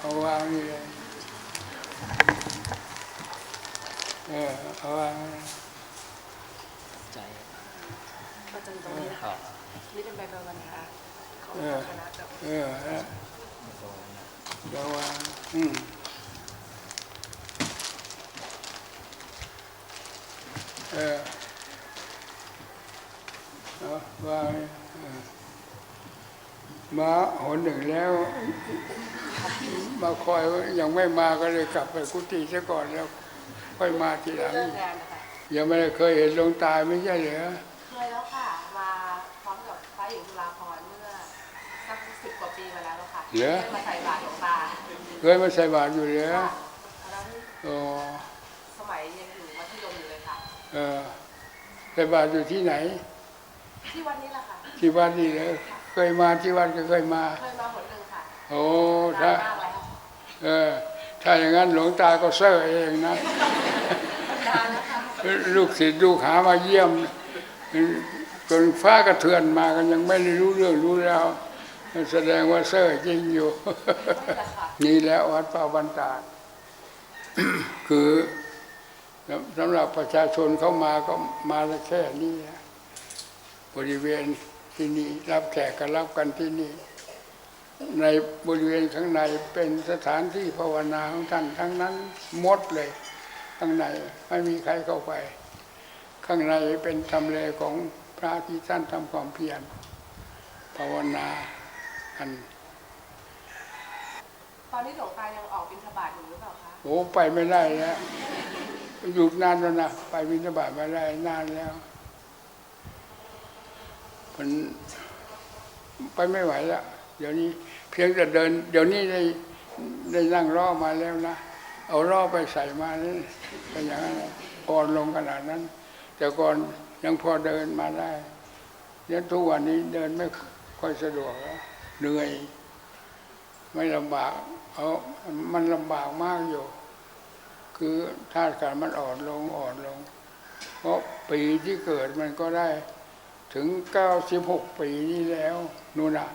เอาวางนี่เลยเออเอาวางใจประจันตรงนี้นะครัคะบนี่เป็นใบประวันนะคะของคณะกับเออแล้วไม่โตนะเอาวางอืมเออเอาวางเออ มาหนหนึ่งแล้วมาคอยว่ายังไม่มาก็เลยกลับไปกุฏิซะก่อนแล้ว ค่อยมาทีหลังเลิกงานนะคะยังไม่ได้เคยเห็นหลวงตาไม่ใช่เหรอเคยแล้วค่ะ มาพร้อมกับพระหญิงจุฬาภรณ์เมื่อสักสิบกว่าปีมาแล้วอะค่ะเหรอได้มาใส่บาตรหลวงตาเคยมาใส่บาตรอยู่เหรอค่ะตอนนั้นอ๋อสมัยยังอยู่มัธยมอยู่เลยค่ะ เออใส่บาตรอยู่ที่ไหน ที่วันนี้แหละค่ะที่วัดนี่เหรอ เคยมาที่วัดก็เคยมา เคยมาหนหนึ่งค่ะโอ้นาถ้านมากแล้วเออถ้าอย่างนั้นหลวงตาก็เซ่อเองนะนานแล้วค่ะลูกศิษย์ลูกหามาเยี่ยมจนฟ้ากระเทือนมากันยังไม่ได้รู้เรื่องรู้ราวแสดงว่าเซ่อจริงอยู่ นี่แหละค่ะนี่แหละวัดป่าบันตาดคือสำหรับประชาชนเข้ามาก็มาแค่นี้นะบริเวณ ที่นี่รับแขกก็รับกันที่นี่ ในบริเวณข้างในเป็นสถานที่ภาวนาของท่านทั้งนั้นหมดเลย ข้างในไม่มีใครเข้าไป ข้างในเป็นทำเลของพระที่ท่านทำความเพียรภาวนาอันตอนนี้หลวงตายังออกบิณฑบาตอยู่หรือเปล่าคะโอ้ไปไม่ได้แล้วหยุดนานแล้วนะไปวินาบาตไม่ได้นานแล้ว มันไปไม่ไหวแล้วเดี๋ยวนี้เพียงแต่เดิน เดี๋ยวนี้ได้ได้นั่งร่อมาแล้วนะเอารอไปใส่มานี่เป็นอย่างนั้นก่อนลงขนาดนั้น แต่ก่อนยังพอเดินมาได้เดี๋ยวทุกวันนี้เดินไม่ค่อยสะดวกแล้วเหนื่อย ไม่ลำบากเอามันลำบากมากอยู่ คือธาตุขันมันอ่อนลงอ่อนลง เพราะปีที่เกิดมันก็ได้ ถึง 96 ปีนี้แล้วนู่นน่ะ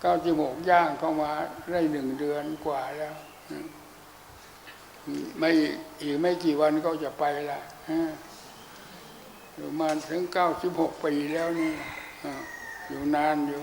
เก้าสิบหกย่างเข้ามาได้หนึ่งเดือนกว่าแล้ว ไม่อีกไม่กี่วันก็จะไปละอยู่มาถึง 96 ปีแล้วนี่อยู่นานอยู่